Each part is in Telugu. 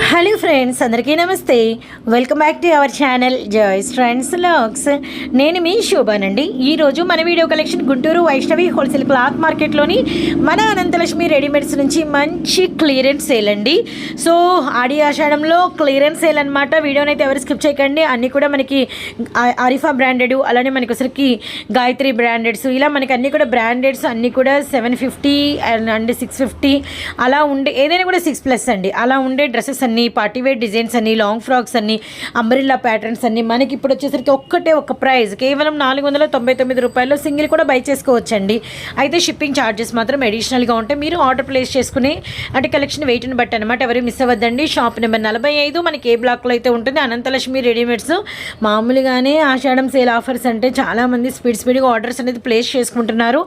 హలో ఫ్రెండ్స్ అందరికీ నమస్తే. Welcome back to our channel joys friends locks. నేను మీ శోభానండి. ఈరోజు మన video collection Guntur Vaishnavi wholesale cloth మార్కెట్లోని మన అనంతలక్ష్మి రెడీమేడ్స్ నుంచి మంచి క్లియరెన్స్ సేల్ అండి. సో ఆడి ఆషాఢంలో క్లియరెన్స్ సేల్ అనమాట వీడియోని అయితే ఎవరు స్కిప్ చేయకండి. అన్నీ కూడా మనకి ఆరిఫా బ్రాండెడ్ అలానే మనకి ఒకసారికి గాయత్రి బ్రాండెడ్స్ ఇలా మనకి అన్నీ కూడా బ్రాండెడ్స్ అన్నీ కూడా seven fifty and and six fifty అలా ఉండే ఏదైనా కూడా సిక్స్ ప్లస్ అండి. అలా ఉండే డ్రెస్సెస్ అన్నీ పార్టీవేర్ డిజైన్స్ అన్నీ లాంగ్ ఫ్రాక్స్ అన్ని అంబ్రిల్లా ప్యాటర్న్స్ అన్ని మనకి ఇప్పుడు వచ్చేసరికి ఒక్కటే ఒక ప్రైస్ కేవలం నాలుగు వందల తొంభై తొమ్మిది రూపాయలు సింగిల్ కూడా బై చేసుకోవచ్చండి. అయితే షిప్పింగ్ ఛార్జెస్ మాత్రం అడిషనల్గా ఉంటాయి. మీరు ఆర్డర్ ప్లేస్ చేసుకుని అంటే కలెక్షన్ వెయిట్ని బట్టి అనమాట ఎవరు మిస్ అవ్వద్దండి. షాప్ నెంబర్ నలభై ఐదు మనకి ఏ బ్లాక్లో అయితే ఉంటుంది అనంతలక్ష్మి రెడీమేడ్స్ మామూలుగానే ఆషాఢం సేల్ ఆఫర్స్ అంటే చాలామంది స్పీడ్ స్పీడ్గా ఆర్డర్స్ అనేది ప్లేస్ చేసుకుంటున్నారు.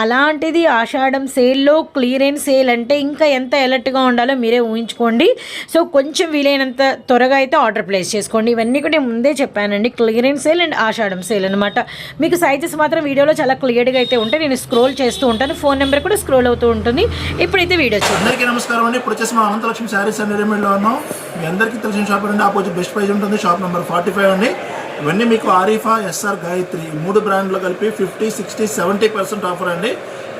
అలాంటిది ఆషాఢం సేల్లో క్లియరెన్స్ సేల్ అంటే ఇంకా ఎంత అలర్ట్గా ఉండాలో మీరే ఊహించుకోండి. సో కొంచెం వీలైనంత త్వరగా అయితే ఆర్డర్ ప్లేస్ చేసుకోండి. ఇవన్నీ కూడా నేను ముందే చెప్పానండి. Clearance sale and Ashadam sale అనమాట మీకు సైజెస్ మాత్రం వీడియోలో చాలా క్లియర్గా అయితే ఉంటాయి. నేను స్క్రోల్ చేస్తూ ఉంటాను. ఫోన్ నెంబర్ కూడా స్క్రోల్ అవుతూ ఉంటుంది. ఇప్పుడైతే వీడియో అందరికీ నమస్కారం అండి. ఇప్పుడు వచ్చేసి మా అనంతలక్ష్మి శారీస్ అండ్ రెడీమేడ్లో ఉన్నాం. మీ అందరికీ తెలిసిన షాప్ అండి ఆపోజిట్ బెస్ట్ ప్రైజ్ ఉంటుంది. షాప్ నెంబర్ ఫార్టీ ఫైవ్ అండి. ఇవన్నీ మీకు ఆరిఫా ఎస్ఆర్ గాయత్రి మూడు బ్రాండ్లు కలిపి fifty sixty seventy percent offer అండి.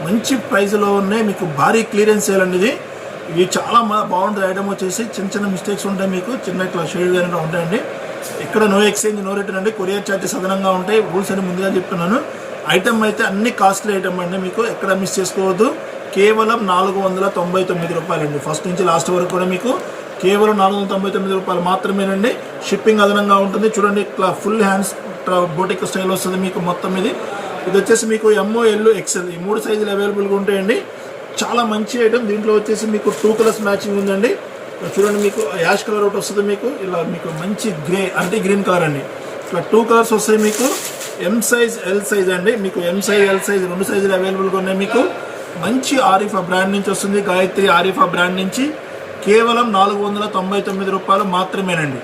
మంచి ప్రైస్లో ఉన్నాయి. మీకు భారీ క్లియరెన్స్ సేల్ అండి ఇది. ఇవి చాలా మా- బాగుంటుంది ఐటమ్ వచ్చేసి చిన్న చిన్న మిస్టేక్స్ ఉంటాయి మీకు. చిన్న ఇట్లా షేడ్ కానీ ఉంటాయండి. ఇక్కడ నో ఎక్స్చేంజ్ నో రిటర్న్ అండి. కొరియర్ ఛార్జెస్ అదనంగా ఉంటాయి. రూల్స్ అని ముందుగా చెప్తున్నాను. ఐటమ్ అయితే అన్ని కాస్ట్లీ ఐటమ్ అండి మీకు. ఎక్కడ మిస్ చేసుకోవద్దు. కేవలం నాలుగు వందల తొంభై తొమ్మిది రూపాయలండి. ఫస్ట్ నుంచి లాస్ట్ వరకు కూడా మీకు కేవలం నాలుగు వందల తొంభై తొమ్మిది రూపాయలు మాత్రమేనండి. షిప్పింగ్ అదనంగా ఉంటుంది. చూడండి ఇట్లా ఫుల్ హ్యాండ్స్ బోటిక్ స్టైల్ వస్తుంది మీకు మొత్తం ఇది. ఇది వచ్చేసి మీకు ఎంఓ ఎల్లు ఎక్సెల్ ఈ మూడు సైజులు అవైలబుల్గా ఉంటాయండి. చాలా మంచి ఐటమ్ దీంట్లో వచ్చేసి మీకు టూ కలర్స్ మ్యాచింగ్ ఉందండి. చూడండి మీకు యాష్ కలర్ ఒకటి వస్తుంది మీకు. ఇలా మీకు మంచి గ్రే అంటే గ్రీన్ కలర్ అండి. ఇట్లా టూ కలర్స్ వస్తాయి మీకు. ఎం సైజ్ ఎల్ సైజ్ అండి. మీకు ఎం సైజ్ ఎల్ సైజ్ రెండు సైజులు అవైలబుల్గా ఉన్నాయి మీకు. మంచి ఆరిఫా బ్రాండ్ నుంచి వస్తుంది. గాయత్రి ఆరిఫా బ్రాండ్ నుంచి. కేవలం నాలుగు వందల తొంభై తొమ్మిది రూపాయలు మాత్రమేనండి.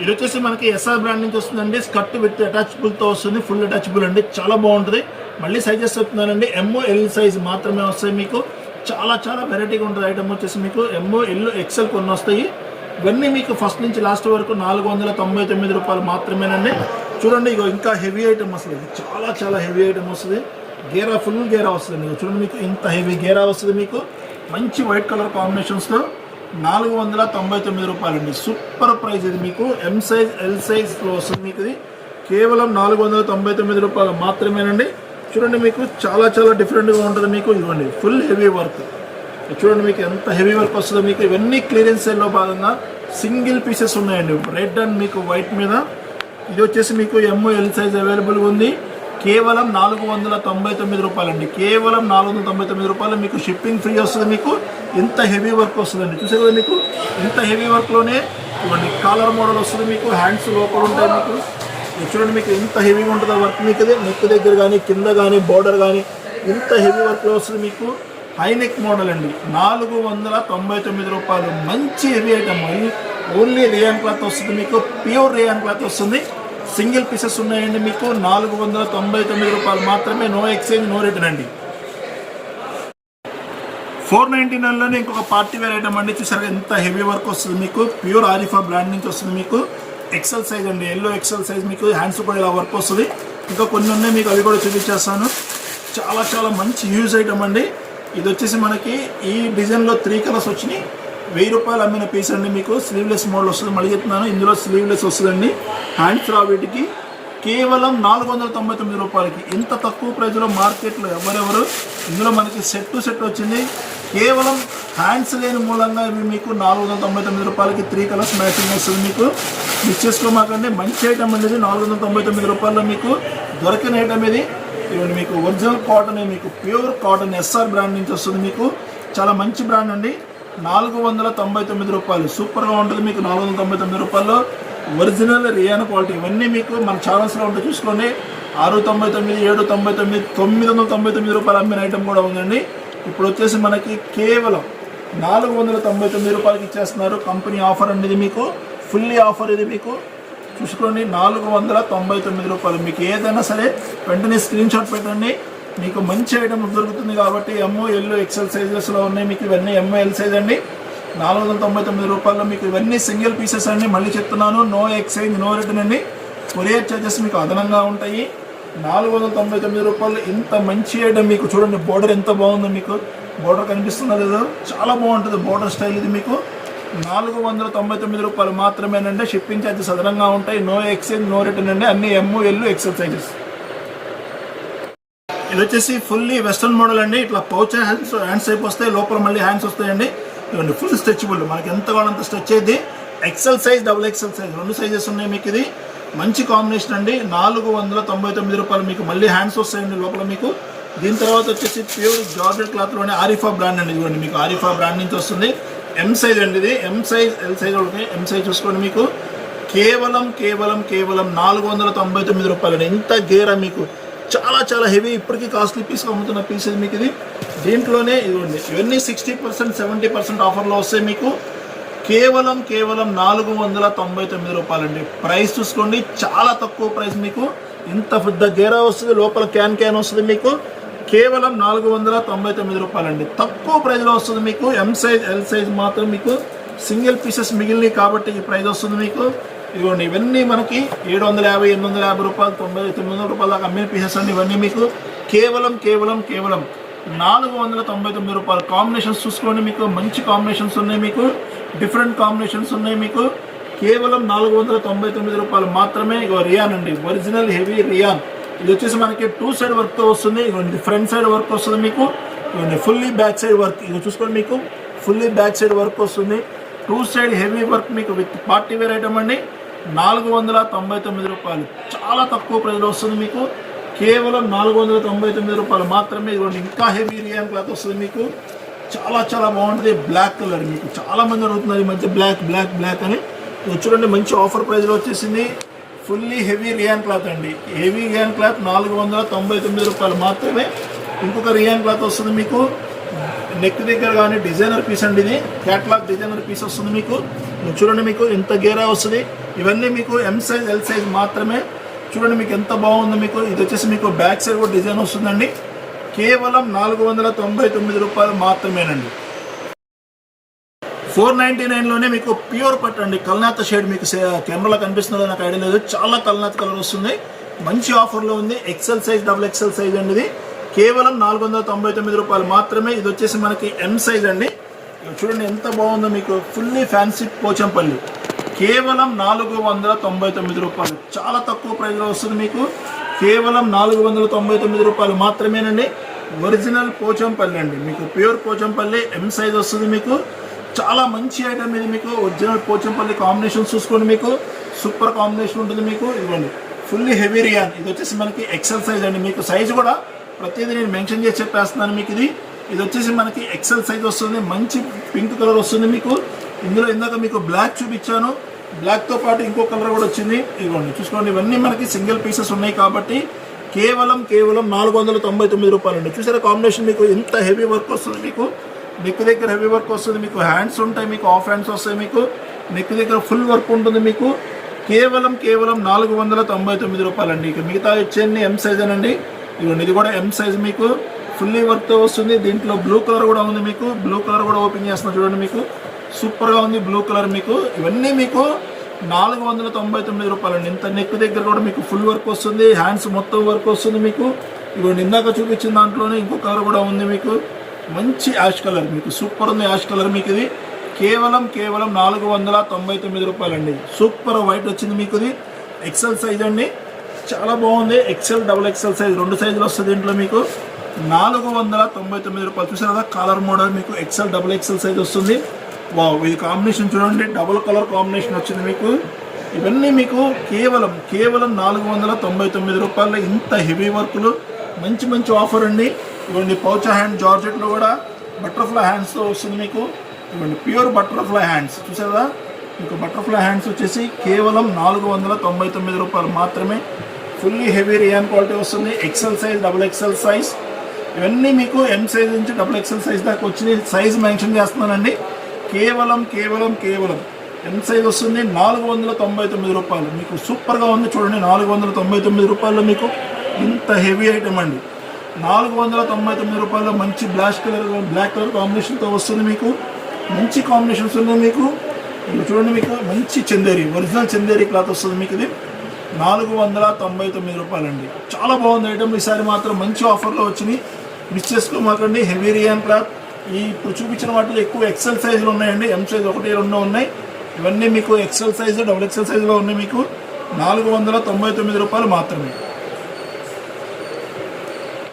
ఇది వచ్చేసి మనకి ఎస్ఆర్ బ్రాండ్ నుంచి వస్తుందండి. స్కర్ట్ విత్ అటాచబుల్తో వస్తుంది. ఫుల్ అటాచబుల్ అండి. చాలా బాగుంటుంది. మళ్ళీ సైజెస్ చెప్తున్నానండి. ఎంఓ ఎల్ సైజ్ మాత్రమే వస్తాయి మీకు. చాలా చాలా వెరైటీగా ఉంటుంది ఐటమ్ వచ్చేసి మీకు. ఎంఓ ఎల్ ఎక్సెల్ కొన్ని వస్తాయి. ఇవన్నీ మీకు ఫస్ట్ నుంచి లాస్ట్ వరకు నాలుగు వందల తొంభై తొమ్మిది రూపాయలు మాత్రమేనండి. చూడండి ఇగో ఇంకా హెవీ ఐటమ్ వస్తుంది. చాలా చాలా హెవీ ఐటమ్ వస్తుంది. గేరా ఫుల్ గేరా వస్తుంది మీకు చూడండి మీకు ఇంత హెవీ గేరా వస్తుంది మీకు. మంచి వైట్ కలర్ కాంబినేషన్స్లో నాలుగు వందల తొంభై తొమ్మిది రూపాయలు అండి సూపర్ ప్రైస్ ఇది మీకు. ఎం సైజ్ ఎల్ సైజ్లో వస్తుంది మీకు ఇది. కేవలం నాలుగు వందల తొంభై తొమ్మిది రూపాయలు మాత్రమేనండి. చూడండి మీకు చాలా చాలా డిఫరెంట్గా ఉంటుంది మీకు. ఇవ్వండి. Full heavy work. చూడండి మీకు ఎంత హెవీ వర్క్ వస్తుందో మీకు. ఇవన్నీ క్లియరెన్స్ సేల్లో భాగంగా సింగిల్ పీసెస్ ఉన్నాయండి. రెడ్ అండ్ మీకు వైట్ మీద. ఇది వచ్చేసి మీకు ఎంఓ ఎల్ సైజ్ అవైలబుల్గా ఉంది. కేవలం నాలుగు వందల తొంభై తొమ్మిది రూపాయలండి. కేవలం నాలుగు వందల తొంభై తొమ్మిది రూపాయలు మీకు షిప్పింగ్ ఫ్రీ వస్తుంది మీకు. ఇంత హెవీ వర్క్ వస్తుందండి. చూసే కదా మీకు? ఇంత హెవీ వర్క్లోనే ఇవ్వండి. కాలర్ మోడల్ వస్తుంది మీకు హ్యాండ్స్ లోపల ఉంటాయి మీకు. చూడండి మీకు ఎంత హెవీగా ఉంటుందో వర్క్ మీకు ఇది? నెక్ దగ్గర కానీ కింద కానీ బార్డర్ కానీ ఇంత హెవీ వర్క్లో వస్తుంది మీకు. హై నెక్ మోడల్ అండి. నాలుగు వందల తొంభై తొమ్మిది రూపాయలు. మంచి heavy item only rayon cloth వస్తుంది మీకు. ప్యూర్ రియాన్ క్లాత్ వస్తుంది. సింగిల్ పీసెస్ ఉన్నాయండి మీకు. నాలుగు వందల తొంభై తొమ్మిది రూపాయలు మాత్రమే. నో ఎక్స్చేంజ్ నో రిటర్న్ అండి. ఫోర్ నైంటీ నైన్లోనే ఇంకొక పార్టీ వేర్ ఐటమ్ అండి. చూసారు ఎంత హెవీ వర్క్ వస్తుంది మీకు. ప్యూర్ ఆరిఫా బ్రాండ్ నుంచి వస్తుంది మీకు. ఎక్సెల్ సైజ్ అండి. ఎల్లో ఎక్సెల్ సైజ్ మీకు. హ్యాండ్స్ కూడా ఇలా వర్క్ వస్తుంది. ఇంకా కొన్ని ఉన్నాయి మీకు అవి కూడా చూపించేస్తాను. చాలా చాలా మంచి యూజ్ ఐటమ్ అండి. ఇది వచ్చేసి మనకి ఈ డిజైన్లో త్రీ కలర్స్ వచ్చినాయి. వెయ్యి రూపాయలు అమ్మిన పీస్ అండి మీకు స్లీవ్లెస్ మోడల్ వస్తుంది. మళ్ళీ చెప్తున్నాను ఇందులో స్లీవ్లెస్ వస్తుందండి. హ్యాండ్స్ ఫ్రా వీటికి కేవలం నాలుగు వందల తొంభై తొమ్మిది రూపాయలకి. ఇంత తక్కువ ప్రైజ్లో మార్కెట్లో ఎవరెవరు? ఇందులో మనకి సెట్ టు సెట్ వచ్చింది. కేవలం హ్యాండ్స్ లేని మూలంగా ఇవి మీకు నాలుగు వందల తొంభై తొమ్మిది రూపాయలకి త్రీ కలర్స్ మ్యాచింగ్ వస్తుంది మీకు. మిస్ చేసుకోమాకండి. మంచి ఐటమ్ అనేది నాలుగు వందల తొంభై తొమ్మిది రూపాయల్లో మీకు దొరికిన ఐటమ్ ఇది. ఇవన్నీ మీకు ఒరిజినల్ కాటన్ మీకు ప్యూర్ కాటన్ ఎస్ఆర్ బ్రాండ్ నుంచి వస్తుంది మీకు. చాలా మంచి బ్రాండ్ అండి. నాలుగు వందల తొంభై తొమ్మిది రూపాయలు. సూపర్గా ఉంటుంది మీకు నాలుగు వందల తొంభై తొమ్మిది రూపాయల్లో ఒరిజినల్ రియాన్ క్వాలిటీ ఇవన్నీ మీకు మన ఛానల్స్లో ఉంటాయి చూసుకోండి. ఆరు తొంభై తొమ్మిది ఏడు తొంభై తొమ్మిది తొమ్మిది వందల తొంభై తొమ్మిది రూపాయలు అమ్మిన ఐటమ్ కూడా ఉందండి. ఇప్పుడు వచ్చేసి మనకి కేవలం నాలుగు వందల తొంభై తొమ్మిది రూపాయలకి ఇచ్చేస్తున్నారు కంపెనీ ఆఫర్ అనేది మీకు ఫుల్లీ ఆఫర్ ఇది మీకు. చూసుకోండి నాలుగు వందల తొంభై తొమ్మిది రూపాయలు. మీకు ఏదైనా సరే వెంటనే స్క్రీన్ షాట్ పెట్టండి. మీకు మంచి ఐటమ్ దొరుకుతుంది కాబట్టి ఎంఓ ఎల్లో ఎక్సెల్ సైజెస్లో ఉన్నాయి. మీకు ఇవన్నీ ఎంఓ ఎల్ సైజ్ అండి. నాలుగు వందల తొంభై తొమ్మిది రూపాయల్లో మీకు ఇవన్నీ సింగిల్ పీసెస్ అండి. మళ్ళీ చెప్తున్నాను నో ఎక్స్చేంజ్ నో రిటర్న్ అండి. కొరియర్ చార్జెస్ మీకు అదనంగా ఉంటాయి. నాలుగు వందల తొంభై తొమ్మిది రూపాయలు ఇంత మంచి ఐటమ్ మీకు చూడండి. బోర్డర్ ఎంత బాగుందో మీకు. బోర్డర్ కనిపిస్తుందో లేదో చాలా బాగుంటుంది బోర్డర్ స్టైల్ ఇది మీకు. నాలుగు వందల తొంభై తొమ్మిది రూపాయలు మాత్రమేనండి. షిప్పింగ్ ఛార్జెస్ అదనంగా ఉంటాయి. నో ఎక్స్చేంజ్ నో రిటర్న్ అండి. అన్ని ఎమ్ము ఎల్లు ఎక్సెల్ సైజెస్ ఇది వచ్చేసి ఫుల్లీ వెస్ట్రన్ మోడల్ అండి. ఇట్లా పౌచ్ హ్యాండ్స్ హ్యాండ్స్ టైప్ వస్తాయి లోపల మళ్ళీ హ్యాండ్స్ వస్తాయండి. ఇవ్వండి ఫుల్ స్ట్రెచబుల్ మనకి ఎంత కావాలంత స్ట్రెచ్ అయ్యింది. XL size double XL size రెండు సైజెస్ ఉన్నాయి మీకు ఇది. మంచి కాంబినేషన్ అండి. నాలుగు వందల తొంభై తొమ్మిది రూపాయలు మీకు మళ్ళీ హ్యాండ్స్ వస్తాయండి లోపల మీకు. దీని తర్వాత వచ్చేసి ప్యూర్ జార్జెట్ క్లాత్లోనే ఆరిఫా బ్రాండ్ అండి. ఇదిగోండి మీకు ఆరిఫా బ్రాండ్ నుంచి వస్తుంది. ఎం సైజ్ అండి ఇది. ఎం సైజ్ ఎల్ సైజ్ ఒకటి ఎం సైజ్ చూసుకోండి మీకు. కేవలం కేవలం కేవలం నాలుగు వందల తొంభై తొమ్మిది రూపాయలు ఇంత గేరా మీకు. చాలా చాలా హెవీ ఇప్పటికీ కాస్ట్లీ పీస్ అమ్ముతున్న పీస్ ఇది మీకు ఇది. దీంట్లోనే ఇదిగోండి ఇవన్నీ సిక్స్టీ పర్సెంట్ సెవెంటీ పర్సెంట్ ఆఫర్లో వస్తాయి మీకు. కేవలం కేవలం నాలుగు వందల తొంభై తొమ్మిది రూపాయలండి. ప్రైస్ చూసుకోండి చాలా తక్కువ ప్రైస్ మీకు. ఇంత పెద్ద గేరా వస్తుంది లోపల క్యాన్ క్యాన్ వస్తుంది మీకు. కేవలం నాలుగు వందల తొంభై తొమ్మిది రూపాయలండి. తక్కువ ప్రైస్లో వస్తుంది మీకు. ఎం సైజ్ ఎల్ సైజ్ మాత్రం మీకు. సింగిల్ పీసెస్ మిగిలినవి కాబట్టి ఈ ప్రైస్ వస్తుంది మీకు. ఇదిగోండి ఇవన్నీ మనకి ఏడు వందల యాభై ఎనిమిది వందల యాభై రూపాయలు తొంభై తొమ్మిది వందల రూపాయల దాకా అమ్మిన పీసెస్ అండి ఇవన్నీ మీకు కేవలం కేవలం కేవలం నాలుగు వందల తొంభై తొమ్మిది రూపాయలు కాంబినేషన్స్ చూసుకోండి మీకు. మంచి కాంబినేషన్స్ ఉన్నాయి మీకు. డిఫరెంట్ కాంబినేషన్స్ ఉన్నాయి మీకు. కేవలం నాలుగు వందల తొంభై తొమ్మిది రూపాయలు మాత్రమే. ఇగో రియాన్ అండి. ఒరిజినల్ హెవీ రియాన్ ఇది వచ్చేసి మనకి టూ సైడ్ వర్క్తో వస్తుంది. ఇగోండి ఫ్రంట్ సైడ్ వర్క్ వస్తుంది మీకు. ఇగోండి ఫుల్లీ బ్యాక్ సైడ్ వర్క్ ఇది చూసుకోండి మీకు. ఫుల్లీ బ్యాక్ సైడ్ వర్క్ వస్తుంది. టూ సైడ్ హెవీ వర్క్ మీకు విత్ పార్టీ వేర్ ఐటమ్ అండి. నాలుగు వందల తొంభై తొమ్మిది రూపాయలు. చాలా తక్కువ ప్రైస్లో వస్తుంది మీకు. కేవలం నాలుగు వందల తొంభై తొమ్మిది రూపాయలు మాత్రమే. ఇదిగోండి ఇంకా హెవీ రియాన్ క్లాత్ వస్తుంది మీకు. చాలా చాలా బాగుంటుంది. బ్లాక్ కలర్ మీకు. చాలా మంది అడుగుతున్నారు ఈ మధ్య బ్లాక్ బ్లాక్ బ్లాక్ అని. చూడండి మంచి ఆఫర్ ప్రైస్లో వచ్చేసింది. ఫుల్లీ హెవీ రియాన్ క్లాత్ అండి. హెవీ రియాన్ క్లాత్ నాలుగు వందల తొంభై తొమ్మిది రూపాయలు మాత్రమే. ఇంకొక రియాన్ క్లాత్ వస్తుంది మీకు. నెక్ దగ్గర కానీ డిజైనర్ పీస్ అండి ఇది. క్యాట్లాగ్ డిజైనర్ పీస్ వస్తుంది మీకు. చూడండి మీకు ఇంత గేరా వస్తుంది. ఇవన్నీ మీకు ఎం సైజ్ ఎల్ సైజ్ మాత్రమే. చూడండి మీకు ఎంత బాగుందో మీకు. ఇది వచ్చేసి మీకు బ్యాక్ సైడ్ కూడా డిజైన్ వస్తుందండి. కేవలం నాలుగు వందల తొంభై తొమ్మిది రూపాయలు మాత్రమేనండి. ఫోర్ నైంటీ నైన్లోనే మీకు ప్యూర్ పట్ అండి. కల్నాథ్ షేడ్ మీకు కెమెరాలో కనిపిస్తుందో నాకు ఐడియా లేదు. చాలా కల్నాథ్ కలర్ వస్తుంది. మంచి ఆఫర్లో ఉంది. XL size double XL size అండి ఇది. కేవలం నాలుగు వందల తొంభై తొమ్మిది రూపాయలు మాత్రమే. ఇది వచ్చేసి మనకి ఎం సైజ్ అండి. చూడండి ఎంత బాగుందో మీకు. Fully fancy Pochampally. కేవలం నాలుగు వందల తొంభై తొమ్మిది రూపాయలు. చాలా తక్కువ ప్రైస్లో వస్తుంది మీకు. కేవలం నాలుగు వందల తొంభై తొమ్మిది రూపాయలు మాత్రమేనండి. ఒరిజినల్ పోచంపల్లి అండి. మీకు ప్యూర్ పోచంపల్లి ఎం సైజ్ వస్తుంది మీకు. చాలా మంచి ఐటమ్ ఇది మీకు. ఒరిజినల్ పోచంపల్లి కాంబినేషన్ చూసుకోండి మీకు. సూపర్ కాంబినేషన్ ఉంటుంది మీకు. ఇదిగోండి. Fully heavy rayon. ఇది వచ్చేసి మనకి ఎక్సెల్ సైజ్ అండి. మీకు సైజ్ కూడా ప్రతిదీ నేను మెన్షన్ చేసి చెప్పేస్తున్నాను మీకు ఇది. ఇది వచ్చేసి మనకి ఎక్సెల్ సైజ్ వస్తుంది. మంచి పింక్ కలర్ వస్తుంది మీకు. ఇందులో ఇందాక మీకు బ్లాక్ చూపించాను. బ్లాక్తో పాటు ఇంకో కలర్ కూడా వచ్చింది. ఇదిగోండి చూసుకోండి. ఇవన్నీ మనకి సింగిల్ పీసెస్ ఉన్నాయి కాబట్టి కేవలం కేవలం నాలుగు వందల తొంభై తొమ్మిది రూపాయలు అండి చూసారా కాంబినేషన్ మీకు ఎంత హెవీ వర్క్ వస్తుంది మీకు? నెక్ దగ్గర హెవీ వర్క్ వస్తుంది మీకు. హ్యాండ్స్ ఉంటాయి మీకు ఆఫ్ హ్యాండ్స్ వస్తాయి మీకు. నెక్ దగ్గర ఫుల్ వర్క్ ఉంటుంది మీకు. కేవలం కేవలం నాలుగు వందల తొంభై తొమ్మిది రూపాయలండి. ఇక మిగతా వచ్చేయండి ఎం సైజ్ అనండి. ఇదిగోండి ఇది కూడా ఎం సైజ్ మీకు. ఫుల్లీ వర్క్తో వస్తుంది. దీంట్లో బ్లూ కలర్ కూడా ఉంది మీకు. బ్లూ కలర్ కూడా ఓపెన్ చేస్తున్నా చూడండి మీకు. సూపర్గా ఉంది బ్లూ కలర్ మీకు. ఇవన్నీ మీకు నాలుగు వందల తొంభై తొమ్మిది రూపాయలండి ఇంత నెక్ దగ్గర కూడా మీకు ఫుల్ వర్క్ వస్తుంది హ్యాండ్స్ మొత్తం వర్క్ వస్తుంది మీకు. ఇప్పుడు ఇందాక చూపించిన దాంట్లోనే ఇంకో కలర్ కూడా ఉంది మీకు. మంచి యాష్ కలర్ మీకు సూపర్ ఉంది యాష్ కలర్ మీకు ఇది. కేవలం కేవలం నాలుగు వందల తొంభై తొమ్మిది రూపాయలండి. సూపర్ వైట్ వచ్చింది మీకు ఇది. ఎక్సెల్ సైజ్ అండి. చాలా బాగుంది. ఎక్సెల్ డబుల్ ఎక్సెల్ సైజ్ రెండు సైజులు వస్తుంది దీంట్లో మీకు. నాలుగు వందల తొంభై తొమ్మిది రూపాయలు. చూసారు? కదా కలర్ మోడల్ మీకు ఎక్సెల్ డబుల్ ఎక్సెల్ సైజ్ వస్తుంది. వావ్ ఇది కాంబినేషన్ చూడండి డబుల్ కలర్ కాంబినేషన్ వచ్చింది మీకు. ఇవన్నీ మీకు కేవలం కేవలం నాలుగు వందల తొంభై తొమ్మిది రూపాయలు ఇంత హెవీ వర్క్లు మంచి మంచి ఆఫర్ అండి. ఇవ్వండి పౌచ హ్యాండ్ జార్జెట్లో కూడా బటర్ఫ్లై హ్యాండ్స్తో వస్తుంది మీకు. ఇవ్వండి ప్యూర్ బటర్ఫ్లై హ్యాండ్స్ చూసారా? మీకు బటర్ఫ్లై హ్యాండ్స్ వచ్చేసి కేవలం నాలుగు వందల తొంభై తొమ్మిది రూపాయలు మాత్రమే. ఫుల్లీ హెవీ రియాన్ క్వాలిటీ వస్తుంది. XL size double XL size ఇవన్నీ మీకు ఎం సైజ్ నుంచి డబుల్ ఎక్సెల్ సైజ్ దాకా వచ్చింది సైజ్ మెన్షన్ చేస్తున్నానండి. కేవలం కేవలం కేవలం ఎం సైజ్ వస్తుంది నాలుగు వందల తొంభై తొమ్మిది రూపాయలు. మీకు సూపర్గా ఉంది చూడండి నాలుగు వందల తొంభై తొమ్మిది రూపాయలు మీకు ఇంత హెవీ ఐటమ్ అండి. నాలుగు వందల తొంభై తొమ్మిది రూపాయలు మంచి బ్లాక్ కలర్ బ్లాక్ కలర్ కాంబినేషన్తో వస్తుంది మీకు. మంచి కాంబినేషన్స్ ఉన్నాయి మీకు. ఇవి చూడండి మీకు మంచి చందేరి ఒరిజినల్ చందేరి క్లాత్ వస్తుంది మీకు ఇది. నాలుగు వందల తొంభై తొమ్మిది రూపాయలండి. చాలా బాగుంది ఐటమ్. ఈసారి మాత్రం మంచి ఆఫర్లో వచ్చినాయి మిస్ చేసుకోమాకండి. Heavy rayon cloth. ఈ ఇప్పుడు చూపించిన వాటిలో ఎక్కువ ఎక్సెల్ సైజులు ఉన్నాయండి. ఎం సైజ్ ఒకటి రెండు ఉన్నాయి. ఇవన్నీ మీకు ఎక్సెల్ సైజు డబుల్ ఎక్సెల్ సైజులో ఉన్నాయి మీకు. నాలుగు వందల తొంభై తొమ్మిది రూపాయలు మాత్రమే.